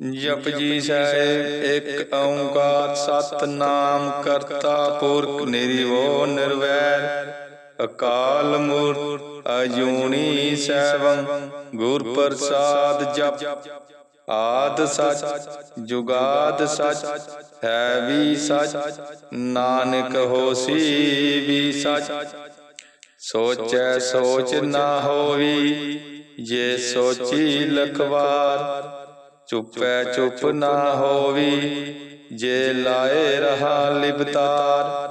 ਜਪਜੀ ਸਾਹਿਬ ਇੱਕ ਓੰਕਾਰ ਸਤਨਾਮ ਕਰਤਾ ਪੁਰਖ ਨਿਰਭਉ ਨਿਰਵੈਰ। ਅਕਾਲ ਮੂਰਤ ਅਜੂਨੀ ਸੈਭੰ ਗੁਰ ਪ੍ਰਸਾਦ ਜਪ। ਆਦ ਸਚ ਜੁਗਾਦ ਸਚ ਹੈ ਵੀ ਸਚ ਨਾਨਕ ਹੋਸੀ ਵੀ ਸਚ। ਸੋਚੈ ਸੋਚ ਨਾ ਹੋਵੀ ਜੇ ਸੋਚੀ ਲਖਵਾਰ ਚੁੱਪੈ ਚੁੱਪ ਨਾ ਹੋਵੀ। ਜੇ ਲਾਏ ਰਹਾ ਲਿਬਤਾਰ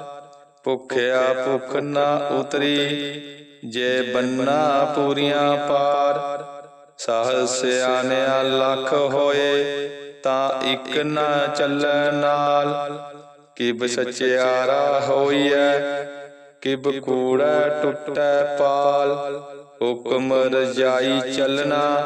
ਭੁਖਿਆ ਭੁਖ ਨਾ ਉਤਰੀ। ਜੇ ਬੰਨਾ ਪੂਰੀਆਂ ਪਾਰ ਸਹਜ ਸਿਆਣਿਆ ਲੱਖ ਹੋਏ ਤਾਂ ਇੱਕ ਨਾ ਚੱਲੈ ਨਾਲ। ਕਿਬ ਸਚਿਆਰਾ ਹੋਈਐ ਕਿਬ ਕੂੜਾ ਟੁੱਟੈ ਪਾਲ। ਹੁਕਮ ਰਜਾਈ ਚੱਲਣਾ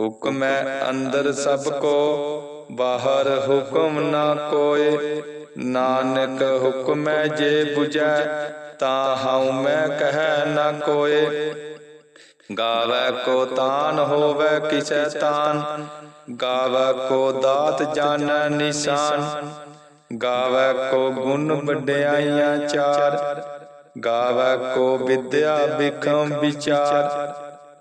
ਹੁਕਮੈ ਅੰਦਰ ਸਭ ਕੋ ਬਾਹਰ ਹੁਕਮ ਨਾ ਕੋਏ। ਨਾਨਕ ਹੁਕਮੈ ਜੇ 부ਜੈ ਤਾਂ ਹਉ ਮੈਂ ਕਹਿ ਨਾ ਕੋਏ। ਗਾਵੈ ਕੋ ਤਾਨ ਹੋਵੈ ਕਿਸੈ ਤਾਨ। ਗਾਵੈ ਕੋ ਦਾਤ ਜਾਣੈ ਨਿਸ਼ਾਨ। ਗਾਵੈ ਕੋ ਗੁਣ ਵਡਿਆਈਆਂ ਚਾਰ। ਗਾਵੈ ਕੋ ਵਿਦਿਆ ਬਿਖਮ ਵਿਚਾਰ।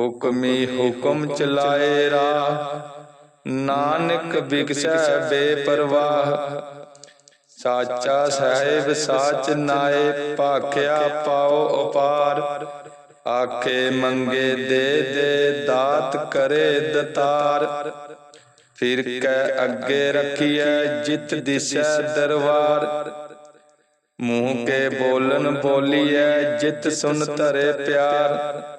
ਹੁਕਮੀ ਹੁਕਮ ਚਲਾਏ ਰਾ। ਨਾਨਕ ਬਿਕਸੈ ਬੇਪਰਵਾਹ। ਸਾਚਾ ਸਾਹਿਬ ਸਾਚ ਨਾਏ ਭਾਖਿਆ ਪਾਓ ਉਪਾਰ। ਆਖੇ ਮੰਗੇ ਦੇ ਦੇ ਦਾਤ ਕਰੇ ਦਤਾਰ। ਫਿਰ ਕੈ ਅੱਗੇ ਰੱਖੀਐ ਜਿਤ ਦਿਸੈ ਦਰਬਾਰ ਮੂੰਹ ਕੇ ਬੋਲਨ ਬੋਲੀਐ ਜਿਤ ਸੁਨ ਧਰੇ ਪਿਆਰ।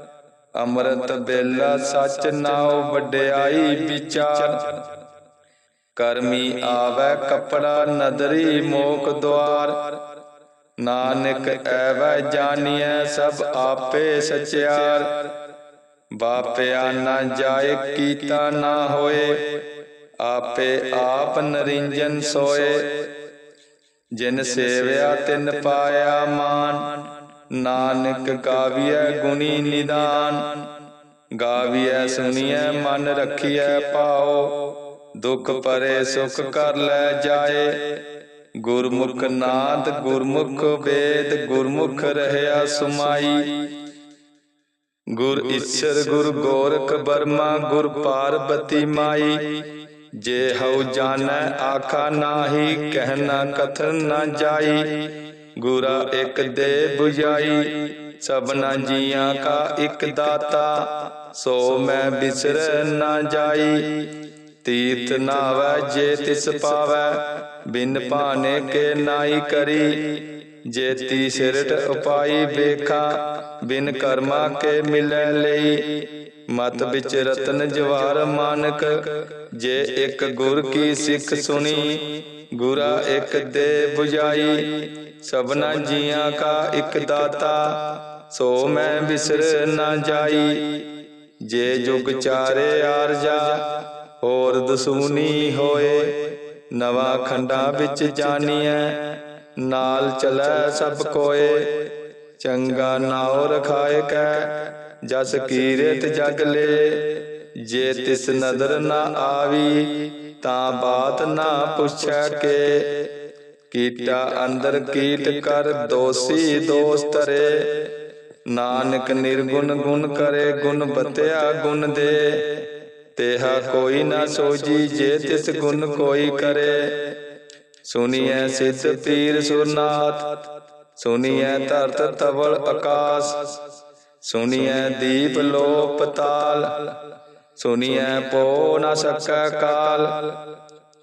ਅੰਮ੍ਰਿਤ ਬੇਲਾ ਸਚ ਨਾਉ ਵਡਿਆਈ ਵਿਚਾਰ। ਕਰਮੀ ਆਵੈ ਕਪੜਾ ਨਦਰੀ ਮੋਕ ਦੁਆਰ। ਨਾਨਕ ਐਵੈ ਜਾਣੀਐ ਸਭ ਆਪੇ ਸਚਿਆਰ। ਬਾਪਿਆ ਨਾ ਜਾਏ ਕੀਤਾ ਨਾ ਹੋਏ, ਆਪੇ ਆਪ ਨਰਿੰਜਨ ਸੋਏ। ਜਿਨ ਸੇਵਿਆ ਤਿਨ ਪਾਇਆ ਮਾਨ ਨਾਨਕ ਗਾਵੀਐ ਗੁਣੀ ਨਿਦਾਨ। ਗਾਵੀਐ ਸੁਣੀਐ ਮਨ ਰਖੀਐ ਪਾਓ। ਦੁਖ ਪਰੇ ਸੁਖ ਕਰ ਲੈ ਜਾਏ। ਗੁਰਮੁਖ ਨਾਦ ਗੁਰਮੁਖ ਵੇਦ ਗੁਰਮੁਖ ਰਹਿਆ ਸੁਮਾਈ। ਗੁਰ ਈਸ਼ਰ ਗੁਰ ਗੋਰਖ ਬਰਮਾ ਗੁਰ ਪਾਰਬਤੀ ਮਾਈ। ਜੇ ਹਉ ਜਾਣੈ ਆਖਾ ਨਾਹੀ ਕਹਿਣਾ ਕਥਨ ਨਾ ਜਾਈ। ਗੁਰਾ ਇੱਕ ਦੇ 부ਜਾਈ ਸਭਨਾ ਜੀਆਂ ਕਾ ਇੱਕ ਦਾਤਾ, ਸੋ ਮੈਂ ਬਿਸਰ ਨਾ ਜਾਈ। ਤੀਰਥ ਨਾਵੈ ਜੇ ਤਿਸ ਪਾਵੈ, ਬਿਨ ਭਾਨੇ ਕੇ ਨਾਈ ਕਰੀ। ਜੇ ਤੀ ਸਿਰਟ ਉਪਾਈ ਵੇਖਾ, ਬਿਨ ਕਰਮਾ ਕੇ ਮਿਲੈ ਲਈ। ਮਤ ਵਿੱਚ ਰਤਨ ਜਵਾਰ ਮਾਨਕ, ਜੇ ਇੱਕ ਗੁਰ ਕੀ ਸਿੱਖ ਸੁਣੀ, ਗੁਰਾ ਇੱਕ ਦੇ 부ਜਾਈ ਸਭਨਾ ਜੀਆਂ ਕਾ ਇੱਕ ਦਾਤਾ, ਸੋ ਮੈਂ ਬਿਸਰ ਨਾ ਜਾਈ। ਜੇ ਜੁਗ ਚਾਰੇ ਆਰਜਾ ਹੋਰ ਦਸੂਨੀ ਹੋਏ। ਨਵਾਂ ਖੰਡਾਂ ਵਿੱਚ ਜਾਣੀਐ ਨਾਲ ਚਲੈ ਸਭ ਕੋਏ। ਚੰਗਾ ਨਾਉ ਰਖਾਏ ਕੈ, ਜਸ ਕੀਰਤ ਜਗ ਲੇ। ਜੇ ਤਿਸ ਨਦਰ ਨਾ ਆਵੀ, ਤਾਂ ਬਾਤ ਨਾ ਪੁੱਛੈ ਕੇ। ਕੀਟਾ ਅੰਦਰ ਕੀਟ ਕਰ ਦੋਸੀ ਦੋਸ ਤਰੇ ਨਾਨਕ ਨਿਰਗੁਣ ਗੁਣ ਕਰੇ ਗੁਣ ਬਤਿਆ ਗੁਣ ਦੇ। ਤੇਹਾ ਕੋਈ ਨਾ ਸੋਜੀ ਜੇ ਤਿਸ ਗੁਣ ਕੋਈ ਕਰੇ। ਸੁਨੀਐ ਸਿੱਧ ਪੀਰ ਸੁਰਨਾਥ। ਸੁਨੀਐ ਧਰਤ ਤਵਲ ਆਕਾਸ ਸੁਨੀਐ ਦੀਪ ਲੋ ਪਤਾਲ ਸੁਨੀਐ ਪੋ ਨ ਸਕੈ ਕਾਲ।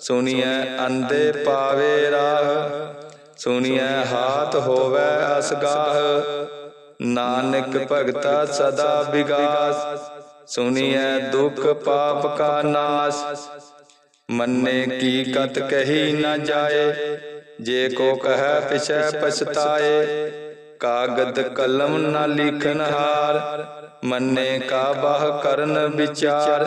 ਸੁਨੀਐ ਅੰਦੇ ਪਾਵੇ ਰਾਹ ਸੁਨੀਐ ਹਾਥ ਹੋਵੇ ਅਸਗਾਹ। ਨਾਨਕ ਭਗਤਾ ਸਦਾ ਵਿਗਾਸ ਸੁਨੀਐ ਦੁਖ ਪਾਪ ਕਾ ਨਾਸ। ਮੰਨੇ ਕੀ ਕਤ ਕਹੀ ਨਾ ਜਾਏ, ਜੇ ਕੋ ਕਹੈ ਪਿਛੈ ਪਛਤਾਏ। ਕਾਗਦ ਕਲਮ ਨਾ ਲਿਖਨ ਹਾਰ, ਮੰਨੇ ਕਾ ਬਾਹ ਕਰਨ ਵਿਚਾਰ।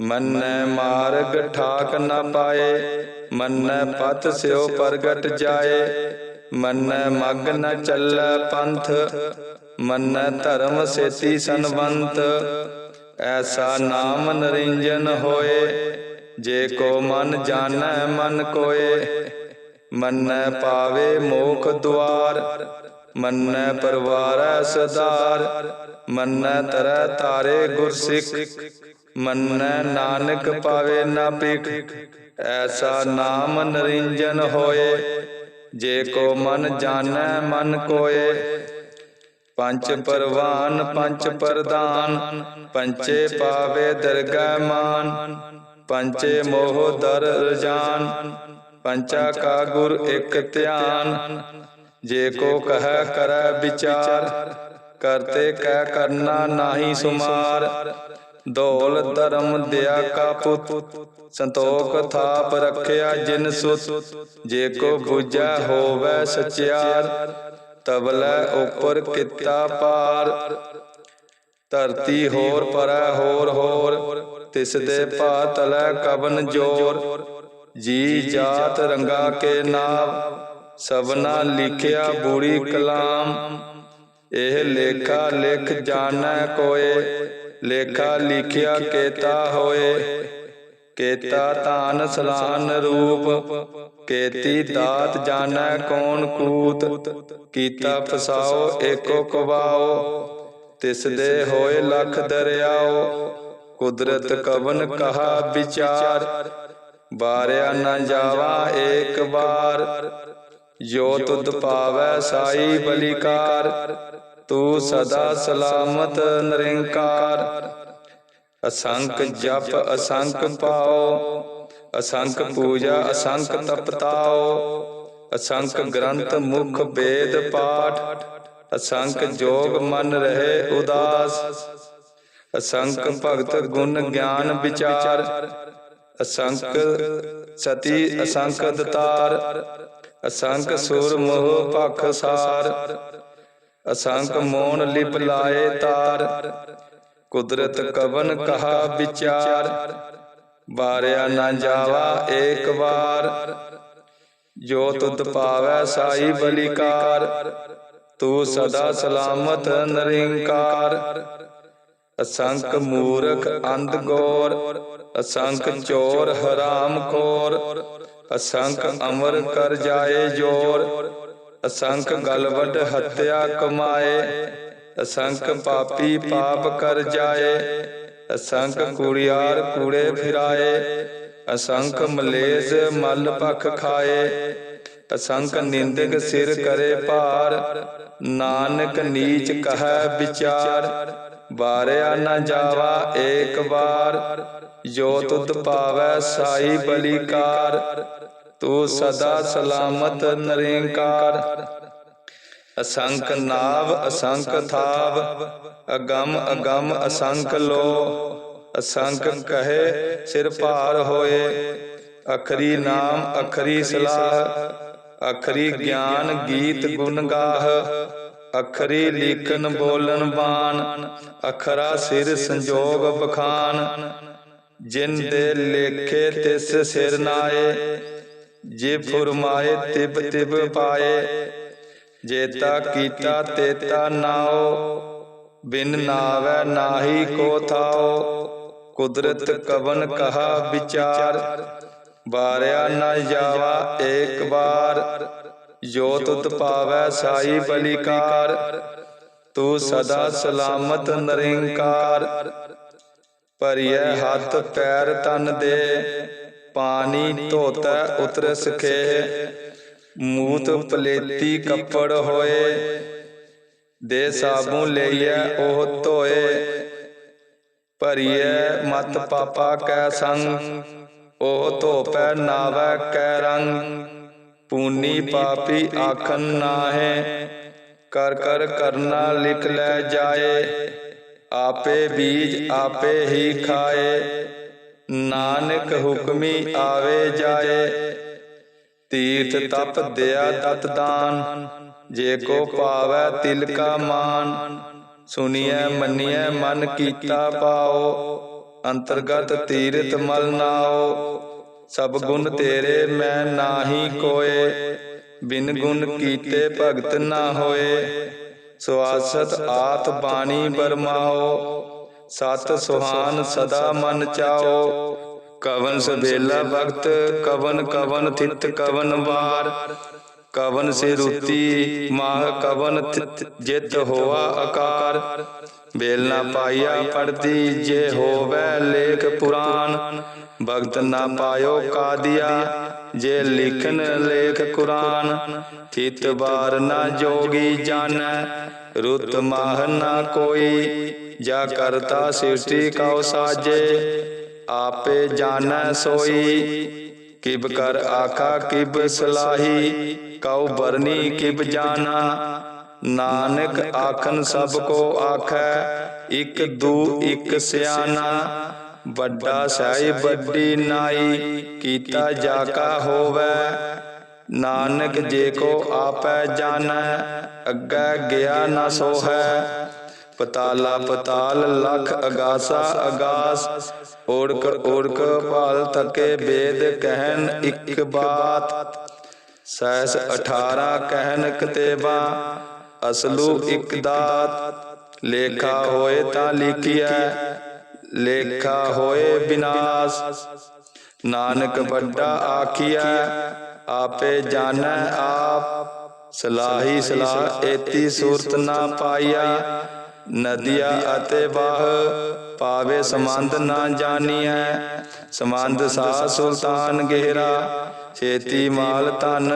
ਮੰਨੈ ਮਾਰਗ ਠਾਕ ਨ ਪਾਏ, ਮੰਨੈ ਪਤ ਸਿਓ ਪ੍ਰਗਟ ਜਾਏ, ਮੰਨੈ ਮਗ ਨ ਚੱਲੈ ਪੰਥ, ਮੰਨੈ ਧਰਮ ਸੇਤੀ ਸੰਵੰਤ ਐਸਾ ਨਾਮ ਨਰਿੰਜਨ ਹੋਏ, ਜੇ ਕੋ ਮਨ ਜਾਣੈ ਮਨ ਕੋਏ, ਮੰਨੈ ਪਾਵੇ ਮੋਖ ਦੁਆਰ, ਮੰਨੈ ਪਰਵਾਰੈ ਸਦਾਰ, ਮੰਨੈ ਤਰੈ ਤਾਰੇ ਗੁਰਸਿੱਖ। ਮੰਨੈ ਨਾਨਕ ਪਾਵੇ ਨਾ ਪਿਖ ਐਸਾ ਨਾਮ ਨਰਿੰਜਨ ਹੋਏ, ਜੇ ਕੋ ਮਨ ਜਾਣੈ, ਮਨ ਕੋਏ। ਪੰਚ ਪਰਵਾਨ ਪੰਚ ਪ੍ਰਦਾਨ ਪੰਚੇ ਪਾਵੇ ਦਰਗਹਿ ਮਾਨ ਪੰਚੇ ਮੋਹ ਦਰ ਰਜਾਨ ਪੰਚਾ ਕਾ ਗੁਰ ਇਕ ਧਿਆਨ। ਜੇ ਕੋ ਕਹੈ, ਕਰੈ ਵਿਚਾਰ, ਕਰਤੇ ਕਹਿ ਕਰਨਾ ਨਾਹੀ ਸੁਮਾਰ। ਦੌਲ ਧਰਮ ਦਿਆ ਕਾ ਪੁੱਤ, ਸੰਤੋਖ ਥਾਪ ਰੱਖਿਆ ਜਿਨ ਸੁਤ, ਜੇ ਕੋ ਬੁਝੈ ਹੋਵੇ ਸਚਿਆਰ, ਤਬਲੇ ਉਪਰ ਕੀਤਾ ਪਾਰ ਧਰਤੀ ਹੋਰ ਪਰੈ ਹੋਰ ਹੋਰ, ਤਿਸ ਦੇ ਭਾ ਤਲੈ ਕਬਨ ਜੋਰ। ਜੀ ਜਾਤ ਰੰਗਾ ਕੇ ਨਾਮ ਸਭਨਾ ਲਿਖਿਆ ਬੂੜੀ ਕਲਾਮ। ਇਹ ਲੇਖਾ ਲਿਖ ਜਾਣੈ ਕੋਏ ਲੇਖਾ ਲਿਖਿਆ ਕੇਤਾ ਹੋਏ। ਕੇਤਾ ਤਾਨ ਸਲਾਨ ਰੂਪ। ਕੇਤੀ ਦਾਤ ਜਾਣੈ ਕੌਣ ਕੂਤ। ਕੀਤਾ। ਫਸਾਓ ਏਕੋ ਕਵਾਓ। ਤਿਸ ਦੇ ਹੋਏ ਲਖ ਦਰਿਆਓ। ਕੁਦਰਤ ਕਵਨ ਕਹਾ ਵਿਚਾਰ। ਬਾਰਿਆ ਨਾ ਜਾਵਾ ਏਕ ਵਾਰ। ਜੋ ਤੁਧ ਪਾਵੈ ਸਾਈ ਬਲਿਕਾਰ। ਤੂੰ ਸਦਾ ਸਲਾਮਤ ਨਿਰੰਕਾਰ। ਅਸੰਖ ਜਪ, ਅਸੰਖ ਪਾਓ। ਅਸੰਖ ਪੂਜਾ, ਅਸੰਖ ਤਪਤਾਓ ਅਸੰਖ ਗ੍ਰੰਥ ਮੁਖ ਵੇਦ ਪਾਠ। ਅਸੰਖ ਜੋਗ ਮਨ ਰਹੇ ਉਦਾਸ। ਅਸੰਖ ਭਗਤ ਗੁਣ ਗਿਆਨ ਵਿਚਾਰ। ਅਸੰਖ ਸਤੀ ਅਸੰਖ ਦਤਾਰ ਅਸੰਖ ਸੁਰ ਮੋਹ ਭਖ ਸਾਰ। ਅਸੰਖ ਮੋਨ ਲਿਪ ਲਾਏ ਤਾਰ, ਕੁਦਰਤ ਕਵਨ ਕਹਾ ਵਿਚਾਰ ਬਾਰਿਆ ਨਾ ਜਾਵਾ ਏਕ ਵਾਰ। ਜੋ ਤੁਧ ਪਾਵੈ ਸਾਈ ਬਲਿਕਾਰ, ਤੂੰ ਸਦਾ ਸਲਾਮਤ ਨਿਰੰਕਾਰ। ਅਸੰਖ ਮੂਰਖ ਅੰਧ ਗੋਰ, ਅਸੰਖ ਚੋਰ ਹਰਾਮ ਖੋਰ ਅਸੰਖ ਅਮਰ ਕਰ ਜਾਏ ਜੋਰ ਅਸੰਖ ਗਲਵਡ ਹੱਤਿਆ ਕਮਾਏ, ਅਸੰਖ ਪਾਪੀ ਪਾਪ ਕਰ ਜਾਏ, ਅਸੰਖ ਕੁੜਿਆਰ ਕੂੜੇ ਫਿਰਾਏ, ਅਸੰਖ ਮਲੇਸ ਮਲ ਭਖ ਖਾਏ, ਅਸੰਖ ਨਿੰਦਕ ਸਿਰ ਕਰੇ ਭਾਰ, ਨਾਨਕ ਨੀਚ ਕਹੈ ਵਿਚਾਰ, ਵਾਰਿਆ ਨਾ ਜਾਵਾ ਏਕ ਵਾਰ, ਜੋ ਤੁਧ ਪਾਵੈ ਸਾਈ ਬਲੀਕਾਰ ਤੂੰ ਸਦਾ ਸਲਾਮਤ ਨਿਰੰਕਾਰ। ਅਸੰਖ ਨਾਭ ਅਸੰਖ ਥਾਵ। ਅਗੰਮ ਅਗੰਮ ਅਸੰਖ ਲੋ। ਅਸੰਖ ਕਹੇ ਸਿਰ ਭਾਰ ਹੋਏ। ਅਖਰੀ ਨਾਮ ਅਖਰੀ ਸਲਾਹ। ਅਖਰੀ ਗਿਆਨ ਗੀਤ ਗੁਣ ਗਾਹ। ਅਖਰੀ ਲਿਖਨ ਬੋਲਨ ਬਾਣ। ਅਖਰਾ ਸਿਰ ਸੰਜੋਗ ਬਖਾਨ। ਜਿਨ ਦੇ ਲੇਖੇ ਤਿਸ ਸਿਰ ਨਾਏ। ਜੇ ਫੁਰਮਾਏ ਤਿਬ ਤਿਬ ਪਾਏ ਜੇਤਾ ਕੀਤਾ ਤੇਤਾ ਨਾਓ, ਬਿਨ ਨਾਵੈ ਨਾਹੀ ਕੋ ਥਾਓ। ਕੁਦਰਤ ਕਵਨ ਕਹਾ ਵਿਚਾਰ, ਵਾਰਿਆ ਨਾ ਜਾਵਾ ਏਕ ਵਾਰ। ਜੋ ਤੁਧ ਪਾਵੈ ਸਾਈ ਬਲਿਕਾਰ, ਤੂੰ ਸਦਾ ਸਲਾਮਤ ਨਿਰੰਕਾਰ। ਭਰੀਐ ਹੱਥ ਪੈਰ ਤਨ ਦੇ ਪਾਣੀ ਧੋਤੈ ਉਤਰ ਸਖੇ ਮੂਤ ਪਲੇਤੀ ਕੱਪੜ ਹੋਏ ਦੇ ਸਾਬੂ ਲਈਐ ਉਹ ਧੋਏ ਭਰੀਐ ਮਤ ਪਾਪਾ ਕੈ ਸੰਗ ਉਹ ਧੋਪੈ ਨਾਵੈ ਕੈ ਰੰਗ ਪੂਨੀ ਪਾਪੀ ਆਖਨ ਨਾਹੇ ਕਰ ਕਰ ਕਰਨਾ ਲਿਖ ਲੈ ਜਾਏ ਆਪੇ ਬੀਜ ਆਪੇ ਹੀ ਖਾਏ ਨਾਨਕ ਹੁਕਮੀ ਆਵੇ ਜਾਏ। ਤੀਰਥ ਤਪ ਦਿਆ ਦਤ ਦਾਨ। ਜੇ ਕੋ ਪਾਵੈ ਤਿਲ ਕਾ ਮਾਨ। ਸੁਨੀਐ ਮੰਨੀਐ ਮਨ ਕੀਤਾ ਪਾਓ। ਅੰਤਰਗਤ ਤੀਰਥ ਮਲ ਨਾਓ। ਸਭ ਗੁਣ ਤੇਰੇ ਮੈਂ ਨਾਹੀ ਕੋਏ। ਬਿਨ ਗੁਣ ਕੀਤੇ ਭਗਤ ਨਾ ਹੋਏ। ਸਵਾਸਤ ਆਤ ਬਾਣੀ ਬਰਮਾਓ। ਸਤ ਸੁਹਾਨ ਸਦਾ ਮਨ ਚਾਓ। ਕਵਨ ਸਬੇਲਾ ਵਕਤ, ਕਵਨ ਕਵਨ ਥਿਤ, ਕਵਨ ਵਾਰ। ਕਵਨ ਸੇ ਰੁਤੀ, ਮਾਹ ਕਵਨ ਜਿਤ ਹੋਆ ਆਕਾਰ ਬੇਲ ਨਾ ਪਾਇਆ ਪੜਦੀ ਜੇ ਹੋਵੇ ਲੇਖ ਪੁਰਾਨ। ਭਗਤ ਨਾ ਪਾਇਓ ਕਾਦੀਆ, ਜੇ ਲਿਖਨ ਲੇਖ ਕੁਰਾਨ। ਥਿਤ ਬਾਰ ਨਾ ਜੋਗੀ ਜਾਣੈ, ਰੁਤ ਮਾਹ ਨਾ ਕੋਈ। ਜਾ ਕਰਤਾ ਸ੍ਰਿਸ਼ਟੀ ਕਉ ਸਾਜੇ, ਆਪੇ ਜਾਣੈ ਸੋਈ। ਕਿਬ ਕਰ ਆਖਾ, ਕਿਬ ਸਲਾਹੀ, ਕਉ ਬਰਨੀ ਕਿਬ ਜਾਣਾ। ਨਾਨਕ ਆਖਨ ਸਭ ਕੋ ਆਖੈ, ਇਕ ਦੂ, ਇਕ ਸਿਆਣਾ। ਵੱਡਾ ਸਾਈ ਵੱਡੀ ਨਾਈ, ਕੀਤਾ ਜਾ ਕਾ ਹੋਵੇ। ਨਾਨਕ ਜੇ ਕੋ ਆਪੈ ਜਾਣੈ, ਅੱਗੇ ਗਿਆ ਨਾ ਸੋਹੈ। ਪਤਾਲਾ ਪਤਾਲ ਲਖ ਅਗਾਸਾ ਅਗਾਸ। ਓੜਕ ਓੜਕ ਭਾਲ ਥਕੇ ਬੇਦ ਕਹਿਨ ਇੱਕ ਬਾਤ। ਸੈਸ 18 ਕਹਿਨ ਕਤੇਬਾ, ਅਸਲੂ ਇੱਕ ਦਾਤ। ਲੇਖਾ ਹੋਏ ਤਾਂ ਲਿਖਿਆ ਲੇਖਾ ਹੋਏ ਬਿਨਾਸ਼। ਨਾਨਕ ਵੱਡਾ ਆਖਿਆ ਆਪੇ ਜਾਣੈ ਆਪ। ਸਲਾਹੀ ਸਲਾਹ ਏਤੀ ਸੂਰਤ ਨਾ ਪਾਈਆ ਨਦੀਆ ਅਤੇ ਬਾਹ ਪਾਵੇ ਸਮੰਦ ਨਾ ਜਾਣੀਐ ਸਮੰਦ ਸਾ ਸੁਲਤਾਨ ਗਹਿਰਾ, ਛੇਤੀ ਮਾਲ ਧਨ,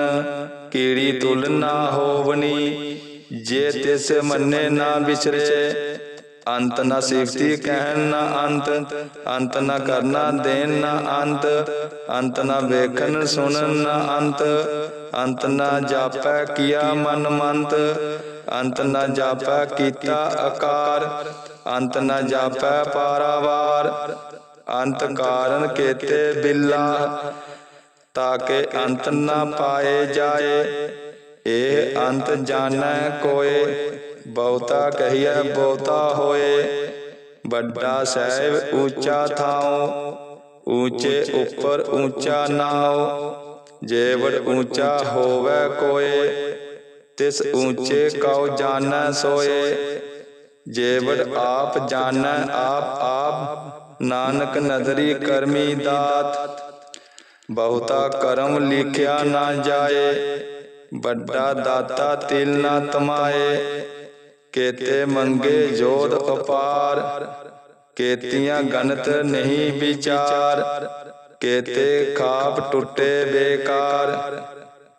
ਕੀੜੀ ਤੁਲ ਨਾ ਹੋਵਨੀ ਜੇ ਤਿਸ ਮੰਨੇ ਨਾ ਵਿਚਰੇ ਅੰਤ ਨਾ ਸਿਫਤੀ ਕਹਿਣ ਨਾ ਅੰਤ ਅੰਤ ਨਾ ਕਰਨਾ ਦੇਣ ਨਾ ਅੰਤ ਅੰਤ ਨਾ ਵੇਖਣ ਸੁਣਨ ਨਾ ਅੰਤ ਅੰਤ ਨਾ ਜਾਪੈ ਕੀਆ ਮਨ ਮੰਤ ਅੰਤ ਨਾ ਜਾਪੈ ਕੀਤਾ ਆਕਾਰ ਅੰਤ ਨਾ ਜਾਪੈ ਪਾਰਾਵਾਰ, ਅੰਤ ਕਾਰਨ ਕੇਤੇ ਬਿੱਲਾ, ਤਾਕੇ ਅੰਤ ਨਾ ਪਾਏ ਜਾਏ, ਇਹ ਅੰਤ ਜਾਣੈ ਕੋਏ, ਬਹੁਤਾ ਕਹੀਐ ਬਹੁਤਾ ਹੋਏ, ਵੱਡਾ ਸਹਿਬ ਉੱਚਾ ਥਾਉ ਉੱਚੇ ਉੱਪਰ ਉੱਚਾ ਨਾਉ, ਜੇਵੜ ਉੱਚਾ ਹੋਵੇ ਕੋਏ ਤਿਸ ਉੱਚੇ ਕਉ ਜਾਣੈ ਸੋਏ। ਜੇਵੜ ਆਪ ਜਾਣੈ, ਆਪ ਆਪ ਨਾਨਕ ਨਦਰੀ ਕਰਮੀ ਦਾਤ। ਬਹੁਤਾ ਕਰਮ ਲਿਖਿਆ ਨਾ ਜਾਏ, ਵੱਡਾ ਦਾਤਾ ਤਿਲ ਨਾ ਤਮਾਏ। ਕੇਤੇ ਮੰਗੇ ਜੋਧ ਅਪਾਰ ਕੇਤੀਆਂ ਗਣਤ ਨਹੀਂ ਵਿਚਾਰ। ਕੇਤੇ ਖਾਪ ਟੁੱਟੇ ਬੇਕਾਰ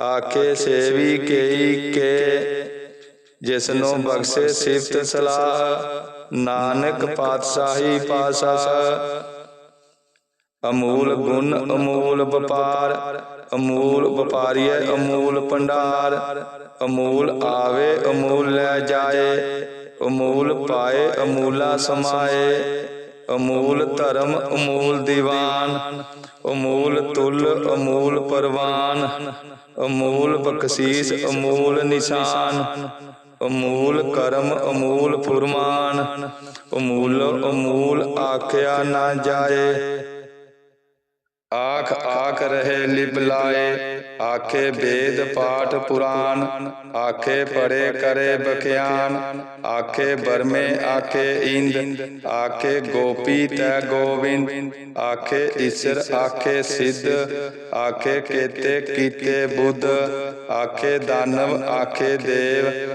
ਆਖੇ ਸੇਵੀ ਕੇਈ ਕੇ ਜਿਸਨੂੰ ਬਖਸ਼ੇ ਸਿਫਤ ਸਲਾਹ, ਨਾਨਕ ਪਾਤਸ਼ਾਹੀ ਪਾਸਾ ਅਮੂਲ ਗੁਣ, ਅਮੂਲ ਵਪਾਰ, ਅਮੂਲ ਵਪਾਰੀਏ ਅਮੂਲ ਭੰਡਾਰ। ਅਮੂਲ ਆਵੇ, ਅਮੂਲ ਲੈ ਜਾਏ, ਅਮੂਲ ਪਾਏ, ਅਮੂਲਾ ਸਮਾਏ। ਅਮੂਲ ਧਰਮ, ਅਮੂਲ ਦੀਵਾਨ, ਅਮੂਲ ਤੁਲ, ਅਮੂਲ ਪਰਵਾਨ। ਅਮੂਲ ਬਖਸ਼ੀਸ ਅਮੂਲ ਨਿਸ਼ਾਨ। ਅਮੂਲ ਕਰਮ ਅਮੂਲ ਫੁਰਮਾਨ। ਅਮੂਲ ਅਮੂਲ ਆਖਿਆ ਨਾ ਜਾਏ। ਆਖ ਆਖ ਰਹੇ ਲਿਪ ਲਾਏ ਆਖੇ ਵੇਦ ਪਾਠ ਪੁਰਾਨ ਆਖੇ ਪੜੇ ਕਰੇ ਬਖਿਆਨ, ਆਖੇ ਬਰਮੇ ਆਖੇ ਇੰਦ, ਆਖੇ ਗੋਪੀ ਤੈ ਗੋਵਿੰਦ, ਆਖੇ ਈਸ਼ਰ ਆਖੇ ਸਿੱਧ, ਆਖੇ ਕੇਤੇ ਕੀਤੇ ਬੁੱਧ, ਆਖੇ ਦਾਨਵ ਆਖੇ ਦੇਵ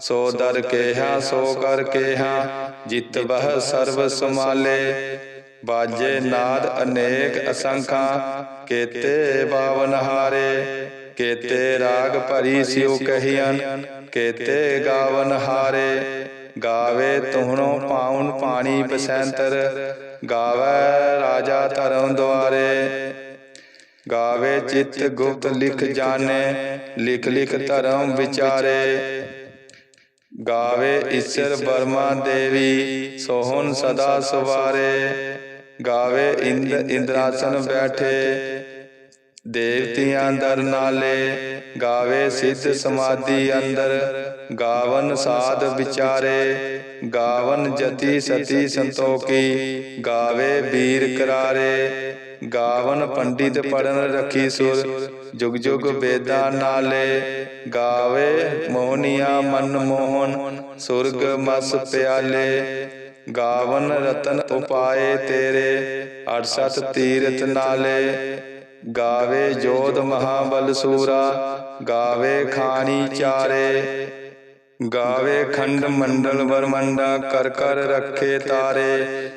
ਸੋ ਦਰ ਕੇਹਾ, ਸੋ ਕਰ ਕੇਹਾ, ਜਿਤ ਬਹ ਸਰਬ ਸਮਾਲੇ ਬਾਜੇ ਨਾਦ ਅਨੇਕ ਅਸੰਖਾਂ, ਕੇਤੇ ਬਾਵਨ ਹਾਰੇ। ਕੇਤੇ ਰਾਗ ਭਰੀ ਸਿਉ ਕਹੀਆਂ ਕੇਤੇ ਗਾਵਨ ਹਾਰੇ। ਗਾਵੇ ਤੁਹਣੋ ਪਾਉਨ ਪਾਣੀ ਬਸੰਤਰ, ਗਾਵੇ ਰਾਜਾ ਧਰਮ ਦੁਆਰੇ। ਗਾਵੇ ਚਿਤ ਗੁਪਤ ਲਿਖ ਜਾਣੇ, ਲਿਖ ਲਿਖ ਧਰਮ ਵਿਚਾਰੇ। ਗਾਵੇ ਈਸ਼ਰ ਬਰਮਾ ਦੇਵੀ ਸੋਹਣ ਸਦਾ ਸਵਾਰੇ। ਗਾਵੇ ਇੰਦ ਇੰਦਰਾਸਨ ਬੈਠੇ। ਦੇਵਤਿਆਂ ਦਰ ਨਾਲੇ। ਗਾਵੇ ਸਿੱਧ ਸਮਾਧੀ ਅੰਦਰ। ਗਾਵਨ ਸਾਧ ਵਿਚਾਰੇ। ਗਾਵਨ ਜਤੀ ਸਤੀ ਸੰਤੋਖੀ। ਗਾਵੇ ਵੀਰ ਕਰਾਰੇ। ਗਾਵਨ ਪੰਡਿਤ ਪੜਨ ਰਖੀ ਸੁਰ ਜੁਗ ਜੁਗ ਵੇਦਾਂ ਨਾਲੇ ਗਾਵੇ ਮੋਹਨੀਆ ਮਨ ਮੋਹਨ ਸੁਰਗ ਮਸ ਪਿਆਲੇ ਗਾਵਨ ਰਤਨ ਉਪਾਏ ਤੇਰੇ 68 ਤੀਰਥ ਨਾਲੇ ਗਾਵੇ ਜੋਧ ਮਹਾਬਲ ਸੂਰਾ ਗਾਵੇ ਖਾਣੀ ਚਾਰੇ ਗਾਵੇ ਖੰਡ ਮੰਡਲ ਵਰਮੰਡਾ ਕਰ ਕਰ ਰੱਖੇ ਤਾਰੇ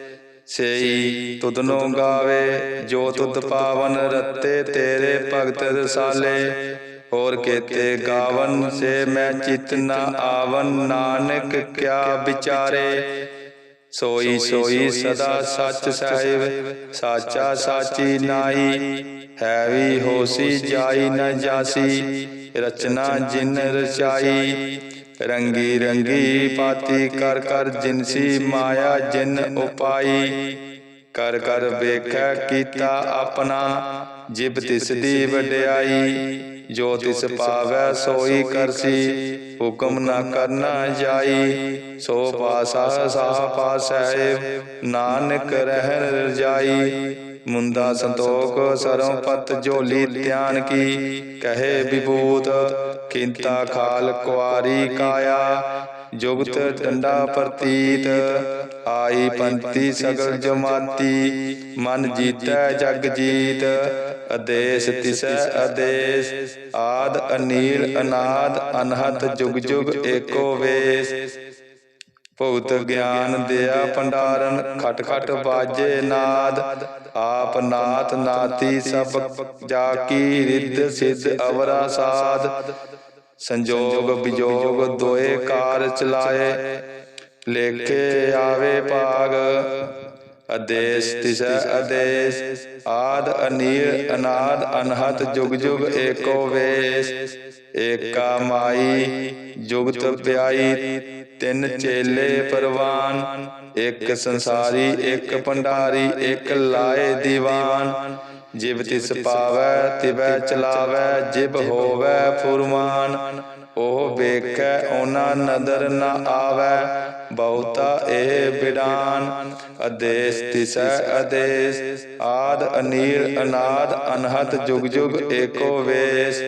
ਸੇਈ ਤੁਧਨੋ ਗਾਵੇ, ਜੋ ਤੁਧ ਪਾਵਨ ਰਤੇ, ਤੇਰੇ ਭਗਤ ਰਸਾਲੇ। ਹੋਰ ਕੇਤੇ ਗਾਵਨ, ਸੇ ਮੈਂ ਚਿਤ ਨਾ ਆਵਨ, ਨਾਨਕ ਕਿਆ ਵਿਚਾਰੇ। ਸੋਈ ਸੋਈ ਸਦਾ ਸੱਚ ਸਾਹਿਬ, ਸਾਚਾ ਸਾਚੀ ਨਾਈ ਹੈ ਵੀ ਹੋਸੀ, ਜਾਈ ਨ ਜਾਸੀ, ਰਚਨਾ ਜਿਨ ਰਚਾਈ। ਰੰਗੀ ਰੰਗੀ ਪਾਤੀ, ਕਰ ਕਰ ਜਿਨਸੀ ਮਾਇਆ ਜਿਨ ਉਪਾਈ। ਕਰ ਕਰ ਵੇਖੈ ਕੀਤਾ ਆਪਣਾ, ਜਿਬ ਤਿਸ ਦੀ ਵਡਿਆਈ। ਜੋ ਤਿਸ ਪਾਵੈ ਸੋਈ ਕਰਸੀ, ਹੁਕਮ ਨਾ ਕਰਨਾ ਜਾਈ। ਸੋ ਪਾਸਾ ਸਾਹ ਪਾਸੈ, ਨਾਨਕ ਰਹਿਣ ਰਜਾਈ। ਮੁੰਦਾ ਸੰਤੋਖ ਸਰੋਂ ਪਤ ਝੋਲੀ ਧਿਆਨ ਕੀ, ਕਹੇ ਵਿਭੂਤ ਕਿੰਤਾ ਖਾਲ ਕੁਆਰੀ ਕਾਇਆ, ਜੁਗਤ ਡੰਡਾ ਪ੍ਰਤੀਤ, ਆਈ ਪੰਤੀ ਸਗਲ ਜਮਾਤੀ, ਮਨ ਜੀਤੈ ਜਗ ਜੀਤ, ਅਦੇਸ ਤਿਸੈ ਅਦੇਸ, ਆਦ ਅਨੀਲ ਅਨਾਦ ਅਨਹਤ ਜੁਗ ਜੁਗ ਏਕੋ ਵੇਸ। ਭੁਗਤ ਗਿਆਨ ਦਿਆ ਭੰਡਾਰਨ ਖਟ ਖਟ ਬਾਜੇ ਨਾਦ। ਆਪ ਨਾਥ ਨਾਤੀ ਸਭ ਜਾ ਕੀ ਰਿੱਧ ਸਿੱਧ ਅਵਰਾ ਸਾਧ। ਸੰਜੋਗ ਵਿਜੋਗ ਦੋਏ ਕਾਰ ਚਲਾਏ, ਲੇਖੇ ਆਵੇ ਭਾਗ। ਅਦੇਸ ਤਿਸੈ ਅਦੇਸ ਆਦ ਅਨੀਰ ਅਨਾਦ ਅਨਹਤ ਜੁਗ ਜੁਗ ਏਕੋ ਵੇਸ। ਏਕਾ ਮਾਈ, ਜੁਗਤ ਪਿਆਈ ਤਿੰਨ ਚੇਲੇ ਪਰਵਾਨ, ਇੱਕ ਸੰਸਾਰੀ, ਇੱਕ ਭੰਡਾਰੀ, ਇੱਕ ਲਾਏ ਦੀਵਾਨ। ਜਿਵ ਤਿਸ ਪਾਵੈ ਤਿਵੈ ਚਲਾਵੈ, ਜਿਬ ਹੋਵੈ ਫੁਰਮਾਨ। ਉਹ ਵੇਖੈ, ਉਹਨਾਂ ਨਦਰ ਨ ਆਵੈ, ਬਹੁਤਾ ਇਹ ਬਿਡਾਨ ਅਦੇਸ ਤਿਸੈ, ਅਦੇਸ, ਆਦ ਅਨੀਲ, ਅਨਾਦ ਅਨਹਤ ਜੁਗ ਜੁਗ ਏਕੋ ਵੇਸ।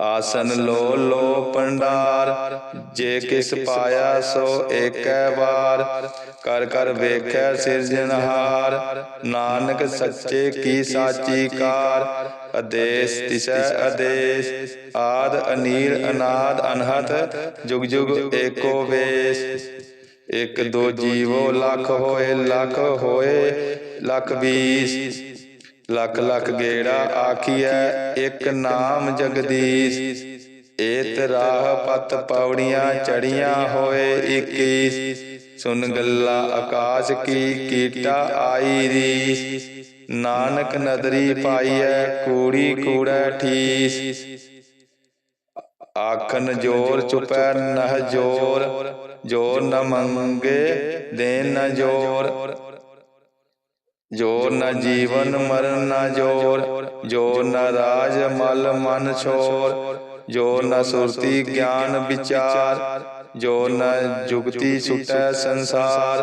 ਆਸਨ ਲੋ ਲੋ ਪੰਡਾਰ, ਜੇ ਕਿਸ ਪਾਇਆ ਸੋ ਏਕੈ ਵਾਰ। ਕਰ ਕਰ ਵੇਖੈ ਸਿਰਜਨਹਾਰ ਨਾਨਕ ਸੱਚੇ ਕੀ ਸਾਚੀ ਕਾਰ। ਅਦੇਸ ਤਿਸੈ ਅਦੇਸ ਆਦ ਅਨੀਰ ਅਨਾਦ ਅਨਹਤ ਜੁਗ ਜੁਗ ਏਕੋ ਵੇਸ। ਇਕ ਦੋ ਜੀਵੋ ਲੱਖ ਹੋਏ ਲੱਖ ਹੋਏ, ਲੱਖ ਵੀਸ। ਲਖ ਲਖ ਗੇੜਾ ਆਖੀਐ, ਇੱਕ ਨਾਮ ਜਗਦੀਸ਼। ਏਤ ਰਾਹ ਪਤ ਪੌੜੀਆਂ ਚੜੀਆਂ ਹੋਏ 21 ਸੁਨ ਗੱਲਾ ਆਕਾਸ਼ ਕੀ ਕੀਟਾ ਆਈ ਰੀਸ। ਨਾਨਕ ਨਦਰੀ ਪਾਈਐ, ਕੂੜੀ ਕੂੜੈ ਠੀਸ। ਆਖਨ ਜੋਰ ਚੁਪੈ ਨਹ ਜੋਰ ਜੋਰ ਨ ਮੰਗੇ ਦੇਨ ਨ ਜੋਰ। ਜੋਰ ਨ ਜੀਵਨ ਮਰਨ ਨ ਜੋਰ ਜੋਰ ਨ ਰਾਜ ਮਲ ਮਨ ਛੋਰ ਜੋਰ ਨ ਸੁਰਤੀ ਗਿਆਨ ਵਿਚਾਰ ਜੋਰ ਨ ਜੁਗਤੀ ਸੁਟੈ ਸੰਸਾਰ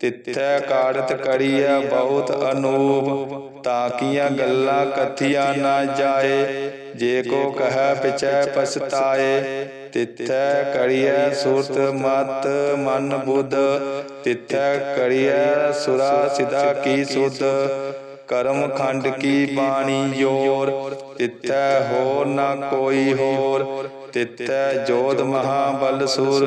ਤਿੱਥੈ ਕਾੜਤ ਕੜੀਐ ਬਹੁਤ ਅਨੂਪ ਤਾਕੀਆਂ ਗੱਲਾਂ ਕਥੀਆਂ ਨਾ ਜਾਏ, ਜੇ ਕੋ ਕਹੈ ਪਿਛੈ ਪਛਤਾਏ। ਤਿੱਥੈ ਕੜੀਐ ਸੁਰਤ ਮਤ ਮਨ ਬੁੱਧ, ਤਿੱਥੈ ਕੜੀਐ ਸੁਰਾ ਸਿਧਾ ਕੀ ਸੁਧ। ਕਰਮ ਖੰਡ ਕੀ ਬਾਣੀ ਜੋਰ ਤਿੱਥੈ ਹੋਰ ਨਾ ਕੋਈ ਹੋਰ। ਤਿੱਥੈ ਜੋਧ ਮਹਾਬਲ ਸੁਰ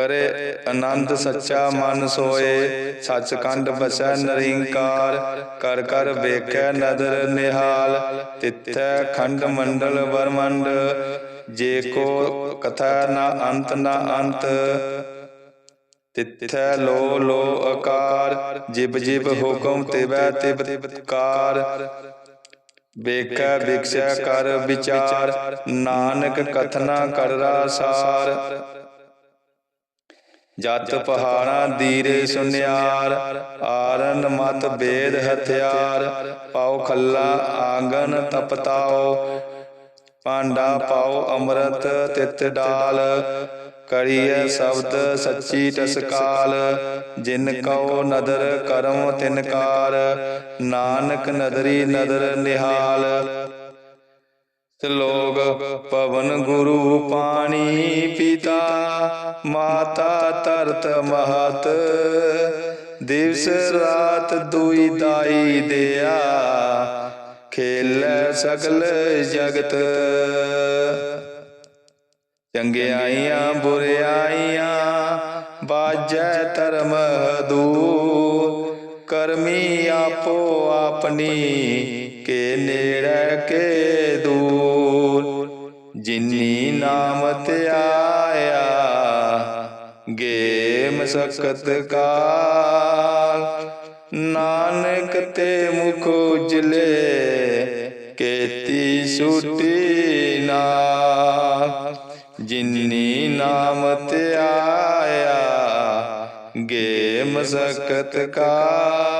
ਕਰੇ ਆਨੰਦ ਸੱਚਾ ਮਨ ਸੋਏ, ਸੱਚਖੰਡ ਬਸੈ ਨਰਿੰਕਾਰ, ਕਰ ਕਰ ਵੇਖੈ ਨਦਰ ਨਿਹਾਲ, ਤਿੱਥੈ ਖੰਡ ਮੰਡਲ ਵਰਮੰਡ, ਜੇ ਕੋ ਕਥਾ ਨਾ ਅੰਤ ਨਾ ਅੰਤ। ਤਿੱਥੈ ਲੋ ਲੋ ਆਕਾਰ, ਜਿਬ ਜਿਬ ਹੁਕਮ ਤਿਵੈ ਤਿਬ ਕਾਰ। ਵੇਖੈ ਵਿਖਸੈ ਕਰ ਵਿਚਾਰ, ਨਾਨਕ ਕਥਨਾ ਕਰਰਾ ਸਾਰ। ਜਤ ਪਹਾੜਾਂ ਦੀਰੇ ਸੁਨਿਆਰ ਆਰਨ ਮਤ ਬੇਦ ਹਥਿਆਰ ਪਾਉ ਖੱਲਾ ਆਂਗਨ ਤਪਤਾਓ। ਪਾਂਡਾ ਪਾਉ ਅੰਮ੍ਰਿਤ ਤਿਤ ਡਾਲ। ਕਰੀਐ ਸ਼ਬਦ ਸੱਚੀ ਟਸਕਾਲ। ਜਿਨ ਕਉ ਨਦਰ ਕਰਮ ਤਿਨਕਾਰ। ਨਾਨਕ ਨਦਰੀ ਨਦਰ ਨਿਹਾਲ। ਸ਼ਲੋਕ ਪਵਨ ਗੁਰੂ ਪਾਣੀ ਪਿਤਾ, ਮਾਤਾ ਤਰਤ ਮਹਤ। ਦਿਵਸ ਰਾਤ ਦੁਈ ਦਾਈ ਦਿਆ, ਖੇਲ ਸਗਲ ਜਗਤ। ਚੰਗਿਆਈਆਂ ਬੁਰਿਆਈਆਂ ਬਾਜੈ ਧਰਮ ਦੂਰ ਕਰਮੀ ਆਪੋ ਆਪਣੀ ਕੇ ਨੇੜੇ ਕੇ ਦੂਰ। ਜਿਨੀ ਨਾਮ ਆਇਆ ਗੇ ਮਸਕਤ ਕਾਲ। ਨਾਨਕ ਤੇ ਮੁਖ ਉਜਲੇ, ਕੇਤੀ ਸੁਟੀ ਨਾਲ। ਜਿਨੀ ਨਾਮ ਧਿਆਇਆ ਗੇ ਮਸਕਤ ਕਾਲ।